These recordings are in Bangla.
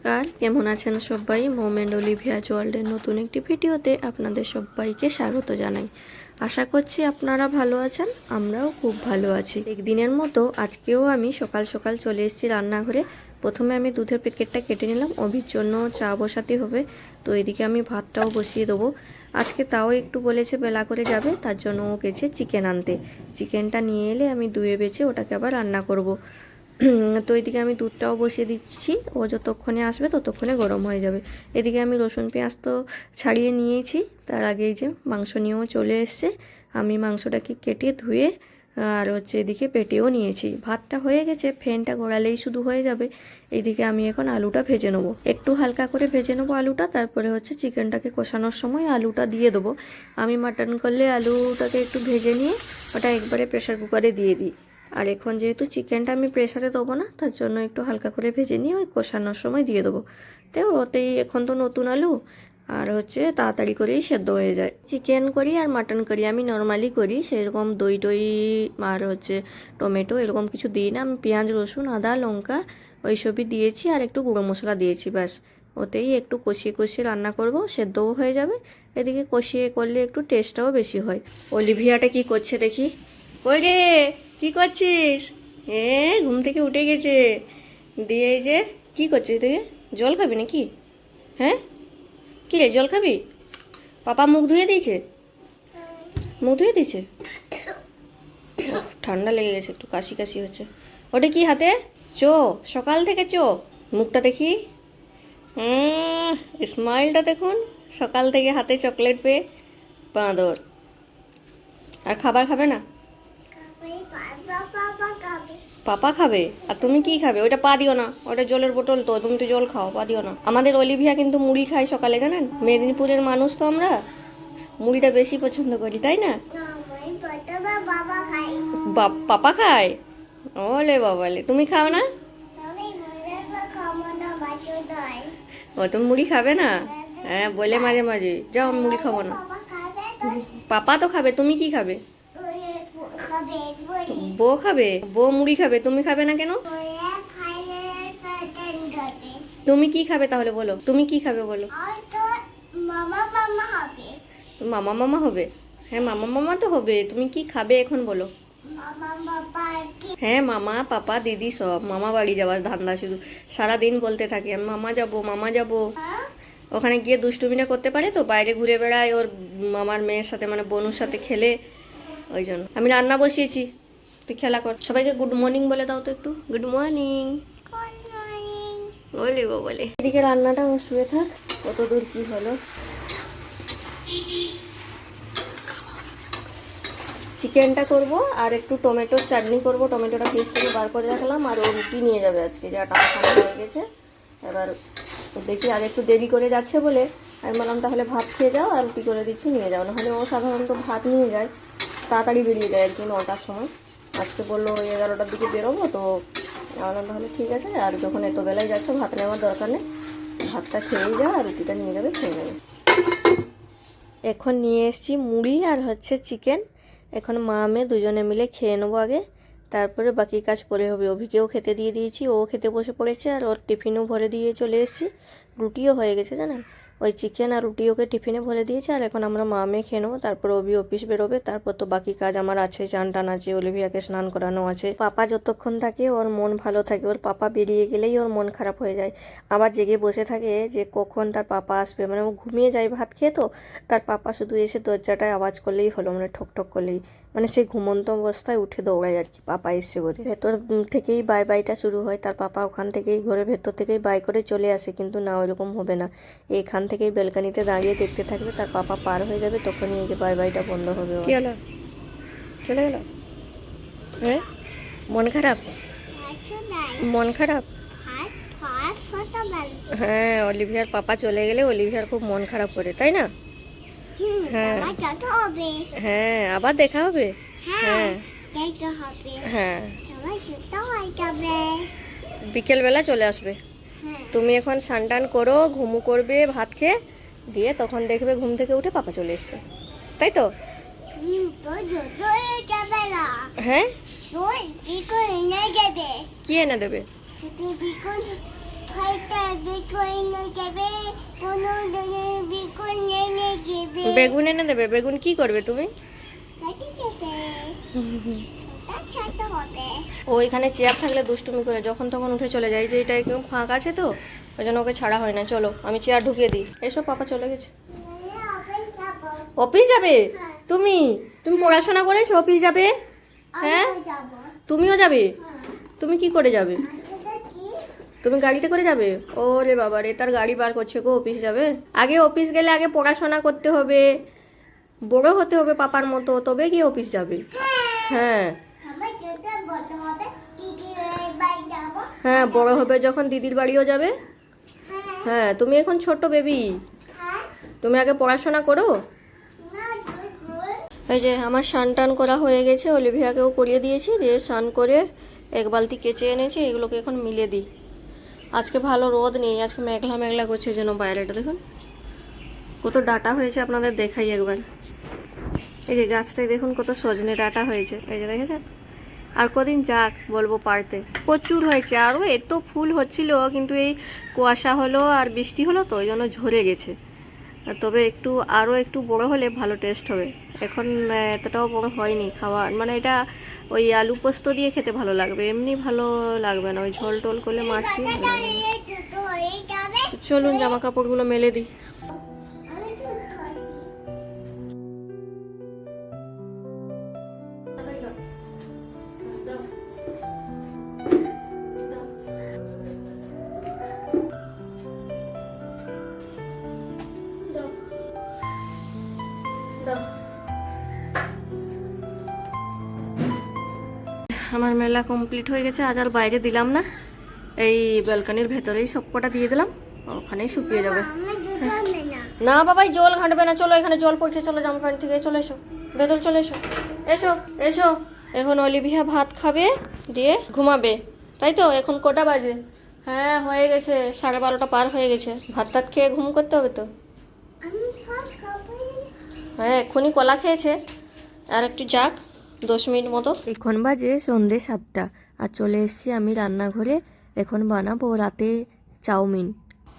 নমস্কার, কেমন আছেন সবাই? মোমেন্ট অলিভিয়া ওয়ার্ল্ডের নতুন একটি ভিডিওতে আপনাদের সবাইকে স্বাগত জানাই। আশা করছি আপনারা ভালো আছেন, আমরাও খুব ভালো আছি। একদিনের মতো আজকেও আমি সকাল সকাল চলে এসেছি রান্নাঘরে। প্রথমে আমি দুধের প্যাকেটটা কেটে নিলাম অভির জন্য চা বসাতে হবে। তো এদিকে আমি ভাতটাও বসিয়ে দেবো। আজকে তাও একটু বলেছে বেলা করে যাবে, তার জন্য ও গেছে চিকেন আনতে। চিকেনটা নিয়ে এলে আমি ধুয়ে বেছে ওটাকে আবার রান্না করব। তো এদিকে আমি দুধটাও বসিয়ে দিচ্ছি। ও যতক্ষণে আসবে ততক্ষণে গরম হয়ে যাবে। এদিকে আমি রসুন পেঁয়াজ তো ছাড়িয়ে নিয়েছি। তার আগেই যে মাংস নিয়েও চলে এসছে। আমি মাংসটাকে কেটে ধুয়ে, আর হচ্ছে এদিকে পেটেও নিয়েছি। ভাতটা হয়ে গেছে, ফ্যানটা গড়ালেই শুধু হয়ে যাবে। এইদিকে আমি এখন আলুটা ভেজে নেব। একটু হালকা করে ভেজে নেব আলুটা। তারপরে হচ্ছে চিকেনটাকে কষানোর সময় আলুটা দিয়ে দেবো। আমি মাটন করলে আলুটাকে একটু ভেজে নিয়ে ওটা একবারে প্রেশার কুকারে দিয়ে দিই। আর এখন যেহেতু চিকেনটা আমি প্রেসারে দেবো না, তার জন্য একটু হালকা করে ভেজে নিয়ে ওই কষানোর সময় দিয়ে দেবো। তো ওতেই এখন তো নতুন আলু, আর হচ্ছে তাড়াতাড়ি করেই সেদ্ধ হয়ে যায়। চিকেন করি আর মাটন করি আমি নর্মালি করি, সেরকম দই টই আর হচ্ছে টমেটো এরকম কিছু দিই না। আমি পেঁয়াজ, রসুন, আদা, লঙ্কা ওইসবই দিয়েছি আর একটু গুঁড়ো মশলা দিয়েছি ব্যাস। ওতেই একটু কষিয়ে কষিয়ে রান্না করব, সেদ্ধও হয়ে যাবে। এদিকে কষিয়ে করলে একটু টেস্টটাও বেশি হয়। অলিভিয়াটা কি করছে দেখি। কই রে? কি করছিস? হ্যাঁ ঘুম থেকে উঠে গেছে। দিয়ে এই যে, কি করছিস দেখে জল খাবি নাকি? হ্যাঁ? কি রে, জল খাবি? পাপা মুখ ধুয়ে দিয়েছে? মুখ ধুয়ে দিয়েছে? ঠান্ডা লেগে গেছে, একটু কাশি কাশি হচ্ছে। ওটা কি হাতে? চো, সকাল থেকে চো। মুখটা দেখি। স্মাইলটা দেখুন। সকাল থেকে হাতে চকলেট পেয়ে বাঁদর। আর খাবার খাবে না? পাপা খাবে? আর তুমি কি খাবে? ওইটা পা দিও না। ওটা জলের বোতল তো, তুমি তো জল খাও, পা দিও না। আমাদের অলিভিয়া কিন্তু মুড়ি খায় সকালে, জানেন? মেদিনীপুরের মানুষ তো আমরা মুড়িটা বেশি পছন্দ করি, তাই না? পাপা খায়? ওলে বাবালে, তুমি খাও না? ও, তুমি মুড়ি খাবে না? হ্যাঁ বলে মাঝে মাঝে, যাও, আমি মুড়ি খাব না। পাপা তো খাবে, তুমি কি খাবে? বউ খাবে? বউ মুড়ি খাবে? তুমি খাবে না কেন? তুমি কি খাবে তাহলে বলো? তুমি কি খাবে বলো? মামা মামা হবে? হ্যাঁ মামা মামা তো হবে। তুমি কি খাবে এখন বলো? হ্যাঁ মামা, পাপা, দিদি সব। মামা বাড়ি যাওয়ার ধান্দা শুধু। সারাদিন বলতে থাকে মামা যাব মামা যাব? ওখানে গিয়ে দুষ্টুমিটা করতে পারে তো? বাইরে ঘুরে বেড়ায় ওর মামার মেয়ের সাথে মানে বনুর সাথে খেলে। ওই জন্য আমি রান্না বসিয়েছি, তুই খেলা কর। সবাইকে গুড মর্নিং বলে দাও তো একটু। গুড মর্নিং বলি বলে। এদিকে রান্নাটা শুয়ে থাক কত দূর কি হলো। চিকেনটা করব আর একটু টমেটোর চাটনি করব। টমেটোটা ফ্রিজ থেকে বার করে রাখলাম আর ও রুটি নিয়ে যাবে আজকে, যা টাকা হয়ে গেছে। এবার দেখি আর একটু দেরি করে যাচ্ছে বলে। আমি বললাম তাহলে ভাত খেয়ে যাও আর রুটি করে দিচ্ছি, নিয়ে যাও। নাহলে ও সাধারণত ভাত নিয়ে যায়। তাড়াতাড়ি বেরিয়ে যায় আর কি নটার সময়। আজকে বলল ওই এগারোটার দিকে বেরোবো, তো আমি বললাম তাহলে ঠিক আছে। আর যখন এত বেলায় যাচ্ছ, ভাত নেওয়ার দরকার নেই। ভাতটা খেয়েই যাও আর রুটিটা নিয়ে যাবে, খেয়ে নেবে। এখন নিয়ে এসেছি মুড়ি আর হচ্ছে চিকেন। এখন মা মেয়ে দুজনে মিলে খেয়ে নেব আগে। তারপরে বাকি কাজ পরে হবে। অভিকেও খেতে দিয়ে দিয়েছি, ও খেতে বসে পড়েছে আর ওর টিফিনও ভরে দিয়ে চলে এসেছি। রুটিও হয়ে গেছে, জানেন? ওই চিকেন আর রুটি ওকে টিফিনে ভরে দিয়েছে, আর এখন আমরা মা মেয়ে খেয়ে নেব। তারপর অভি অফিস বেরোবে, তারপর তো বাকি কাজ আমার আছে, চান টান আছে, অলিভিয়াকে স্নান করানো আছে। পাপা যতক্ষণ থাকে ওর মন ভালো থাকে, ওর পাপা বেরিয়ে গেলেই ওর মন খারাপ হয়ে যায়। আবার জেগে বসে থাকে যে কখন তার পাপা আসবে মানে ও ঘুমিয়ে যায় ভাত খেয়ে তো, তার পাপা শুধু এসে দরজাটায় আওয়াজ করলেই হলো মানে ঠক ঠক করলেই। মানে সেই ঘুমন্ত অবস্থায় উঠে দৌড়ায় আর কি, পাপা এসছে বলে। ভেতর থেকেই বাই বাইটা শুরু হয়, তার পাপা ওখান থেকেই, ঘরের ভেতর থেকেই বাই করে চলে আসে, কিন্তু না ওইরকম হবে না। এখান থেকেই বেলকানিতে দাঁড়িয়ে দেখতে থাকবে তার পাপা পার হয়ে যাবে তখনই এই যে বাই বাইটা বন্ধ হবে কি হলো? চলে গেল? হ্যাঁ মন খারাপ? মন খারাপ? হ্যাঁ অলিভিয়ার পাপা চলে গেলে অলিভিয়ার খুব মন খারাপ করে তাই না? হ্যাঁ। হ্যাঁ আবার দেখা হবে? হ্যাঁ। হ্যাঁ। হ্যাঁ। বিকেলবেলা চলে আসবে। তুমি এখন স্নান করো ঘুমু করবে ভাত খেয়ে দিয়ে তখন দেখবে ঘুম থেকে উঠে পাপা চলে এসছে। তাই তো? হয়ে? কি এনে দেবে? বেগুন এনে দেবে? বেগুন কি করবে তুমি? ও এখানে চেয়ার থাকলে দুষ্টুমি করে যখন তখন উঠে চলে যায়। যে এটা একদম ফাঁক আছে তো ওই জন্য ওকে ছাড়া হয় না। চলো আমি চেয়ার ঢুকিয়ে দিই। এসব পাপা চলে গেছে। অফিস যাবে? তুমি? তুমি পড়াশোনা করে অফিস যাবে? হ্যাঁ? তুমিও যাবে? তুমি কি করে যাবে? তুমি গাড়িতে করে যাবে? ওরে বাবা রে তার গাড়ি বার করছে গো অফিস যাবে? আগে অফিস গেলে আগে পড়াশোনা করতে হবে। বড় হতে হবে পাপার মতো তবে গিয়ে অফিস যাবে। হ্যাঁ। হ্যাঁ বড় হবে যখন দিদির বাড়িও যাবে। হ্যাঁ তুমি এখন ছোট্ট বেবি তুমি আগে পড়াশোনা করো। এই যে আমার স্নান টান করা হয়ে গেছে, অলিভিয়াকেও করিয়ে দিয়েছি, দিয়ে স্নান করে এক বালতি কেচে এনেছি, এগুলোকে এখন মিলে দিই। আজকে ভালো রোদ নেই, আজকে মেঘলা মেঘলা করছে যেন বাইরেটা, দেখুন। কত ডাটা হয়েছে আপনাদের দেখাই একবার। এই যে গাছটায় দেখুন কত সজনে ডাটা হয়েছে। এই যে দেখেছেন? আর কদিন যাক বলব পারতে। প্রচুর হয়েছে, আরও এত ফুল হচ্ছিল, কিন্তু এই কুয়াশা হলো আর বৃষ্টি হলো তো ওই জন্য ঝরে গেছে। তবে একটু, আরও একটু বড় হলে ভালো টেস্ট হবে। এখন এতটাও বড় হয়নি খাওয়া মানে এটা ওই আলু পোস্ত দিয়ে খেতে ভালো লাগবে, এমনি ভালো লাগবে না। ওই ঝোল টোল করলে মাছ চলুন জামা কাপড়গুলো মেলে দিই। আমার মেলা কমপ্লিট হয়ে গেছে, আজ আর বাইরে দিলাম না। এই ব্যালকানির ভেতরেই সব কটা দিয়ে দিলাম, ওখানেই শুকিয়ে যাবে। না বাবাই, জল ঘাঁটবে না, চলো এখানে জল পড়ছে, চলো জামা প্যান্ট থেকে চলে এসো। ভেতর চলে এসো। এসো এসো। এখন অলিভিয়া ভাত খাবে, দিয়ে ঘুমাবে। তাই তো, এখন কটা বাজে? হ্যাঁ হয়ে গেছে, সাড়ে বারোটা পার হয়ে গেছে। ভাত টাত খেয়ে ঘুম করতে হবে তো? হ্যাঁ এক্ষুনি কলা খেয়েছে। আর একটু যাক, দশ মিনিট মতো। এখন বাজে সন্ধে সাতটা, আর চলে এসেছি আমি রান্নাঘরে। এখন বানাবো রাতে চাউমিন।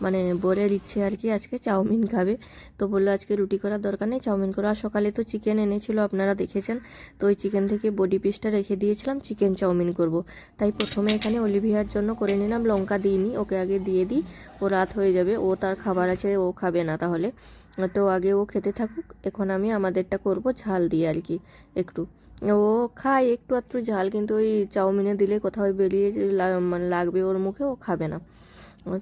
মানে বোরের ইচ্ছে আর কি, আজকে চাউমিন খাবে। তো বলল আজকে রুটি করার দরকার নেই, চাউমিন করা। সকালে তো চিকেন এনেছিল, আপনারা দেখেছেন। তো ওই চিকেন থেকে বডি পিসটা রেখে দিয়েছিলাম, চিকেন চাউমিন করব। তাই প্রথমে এখানে অলিভিয়ার জন্য করে নিলাম, লঙ্কা দিইনি, ওকে আগে দিয়ে দিই, ও রাত হয়ে যাবে, ও তার খাবার আছে, ও খাবে না তাহলে। তো আগে ও খেতে থাকুক, এখন আমি আমাদেরটা করব ঝাল দিয়ে আর কি, একটু। ও খায় একটু আধটু ঝাল, কিন্তু ওই চাউমিনে দিলে কোথাও বেরিয়ে মানে লাগবে ওর মুখে, ও খাবে না।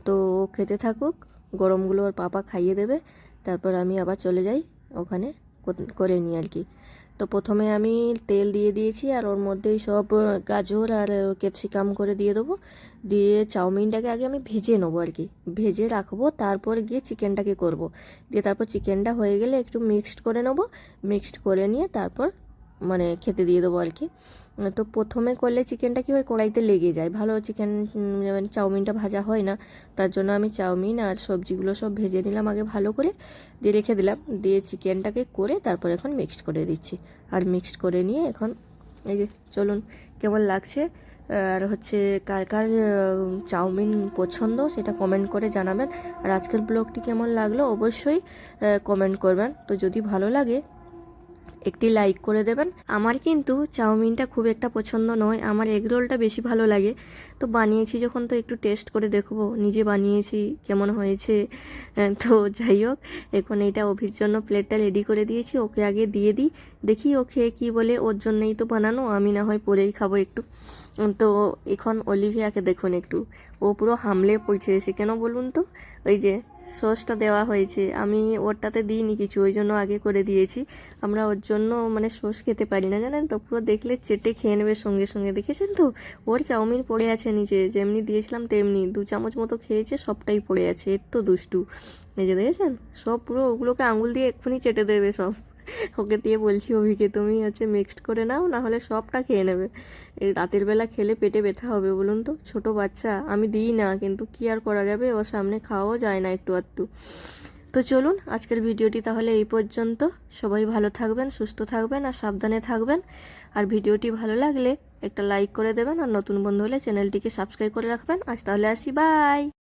তো ও খেতে থাকুক, গরমগুলো ওর পাপা খাইয়ে দেবে, তারপর আমি আবার চলে যাই ওখানে করে নিই আর কি। তো প্রথমে আমি তেল দিয়ে দিয়েছি আর ওর মধ্যেই সব গাজর আর ক্যাপসিকাম করে দিয়ে দেবো। দিয়ে চাউমিনটাকে আগে আমি ভেজে নেব আর কি। ভেজে রাখব, তারপর গিয়ে চিকেনটাকে করব। দিয়ে তারপর চিকেনটা হয়ে গেলে একটু মিক্সড করে নেব। মিক্সড করে নিয়ে তারপর মানে খেতে দিয়ে দেবো আর কি। তো প্রথমে করলে চিকেনটা কি হয়, কড়াইতে লেগে যায়। ভালো চিকেন মানে চাউমিনটা ভাজা হয় না। তার জন্য আমি চাউমিন আর সবজিগুলো সব ভেজে নিলাম আগে ভালো করে। দিয়ে রেখে দিলাম। দিয়ে চিকেনটাকে করে তারপর এখন মিক্সড করে দিচ্ছি। আর মিক্সড করে নিয়ে এখন, এই যে চলুন কেমন লাগছে? আর হচ্ছে কার কার চাউমিন পছন্দ সেটা কমেন্ট করে জানাবেন। আর আজকের ব্লগটি কেমন লাগল অবশ্যই কমেন্ট করবেন। তো যদি ভালো লাগে একটি লাইক করে দেবেন। আমার কিন্তু চাউমিনটা খুব একটা পছন্দ নয়, আমার এগ রোলটা বেশি ভালো লাগে। তো বানিয়েছি যখন, তো একটু টেস্ট করে দেখব, নিজে বানিয়েছি, কেমন হয়েছে? তো যাই হোক, এখন এটা অভির জন্য প্লেটটা রেডি করে দিয়েছি, ওকে আগে দিয়ে দিই। দেখি ও খেয়ে কী বলে, ওর জন্যই তো বানানো, আমি না হয় পরেই খাব একটু। তো এখন অলিভিয়াকে দেখুন একটু। ও পুরো হামলে পৌঁছে এসে কেন বলুন তো? ওই যে সসটা দেওয়া হয়েছে। আমি ওরটাতে দিইনি কিছু, ওই জন্য আগে করে দিয়েছি। আমরা ওর জন্য মানে সস খেতে পারি না, জানেন তো? পুরো দেখলে চেটে খেয়ে নেবে সঙ্গে সঙ্গে। দেখেছেন তো? ওর চাউমিন পড়ে আছে নিচে, যেমনি দিয়েছিলাম তেমনি। দু চামচ মতো খেয়েছে, সবটাই পড়ে আছে। এর তো দুষ্টু। এই যে দেখেছেন? সব পুরো ওগুলোকে আঙুল দিয়ে এক্ষুনি চেটে দেবে সব। ওকে দিয়ে বলছি, অভিকে, তুমি হচ্ছে মিক্সড করে নাও না হলে সবটা খেয়ে নেবে। এই রাতের বেলা খেলে পেটে ব্যথা হবে, বলুন তো। ছোট বাচ্চা, আমি দিই না, কিন্তু কি আর করা যাবে? ওর সামনে খাওয়াও যায় না একটু আধটু। তো চলুন, আজকের ভিডিওটি তাহলে এই পর্যন্ত। সবাই ভালো থাকবেন, সুস্থ থাকবেন আর সাবধানে থাকবেন। আর ভিডিওটি ভালো লাগলে একটা লাইক করে দেবেন আর নতুন বন্ধু হলে চ্যানেলটিকে সাবস্ক্রাইব করে রাখবেন। আজ তাহলে আসি, বাই!